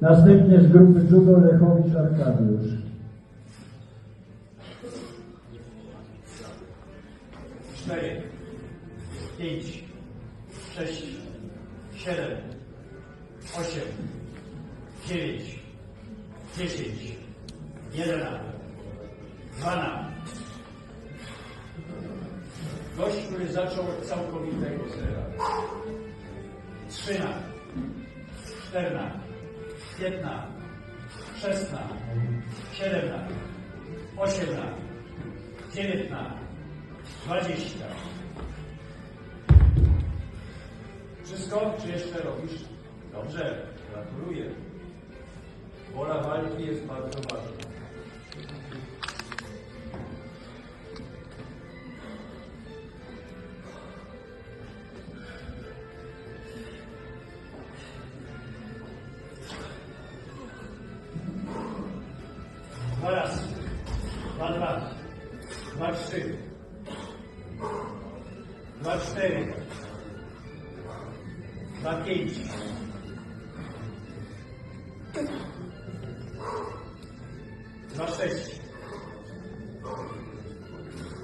Następnie z grupy judo Lechowicz Arkadiusz. cztery, pięć, sześć, siedem, osiem, dziewięć, dziesięć, jedenaście, dwanaście. Gość, który zaczął od całkowitego zera. Trzynaście, czternaście, piętnaście, szesnaście, siedemnaście, osiemnaście, dziewiętnaście, dwadzieścia. Wszystko? Czy jeszcze robisz? Dobrze, gratuluję. Wola walki jest bardzo Dwa, dwa. Dwa, trzy. Dwa, cztery. Dwa, pięć. Dwa, sześć.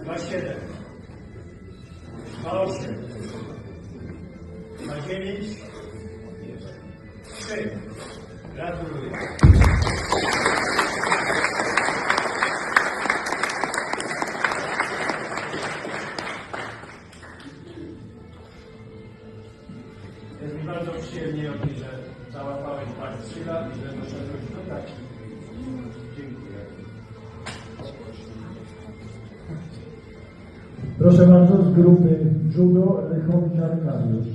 Dwa, siedem. Dwa, osiem. Dwa, dziewięć. Trzy. Gratuluję. Jest mi bardzo przyjemnie, Jogi, że załapałeś tak sila i że doszedłeś do taki. Dziękuję. Proszę bardzo, z grupy judo Lechowicz Arkadiusz.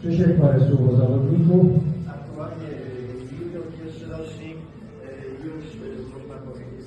Krzysiek, parę słów o zawodniku. Aktualnie y, junior pierwszy rocznik y, już y, można powiedzieć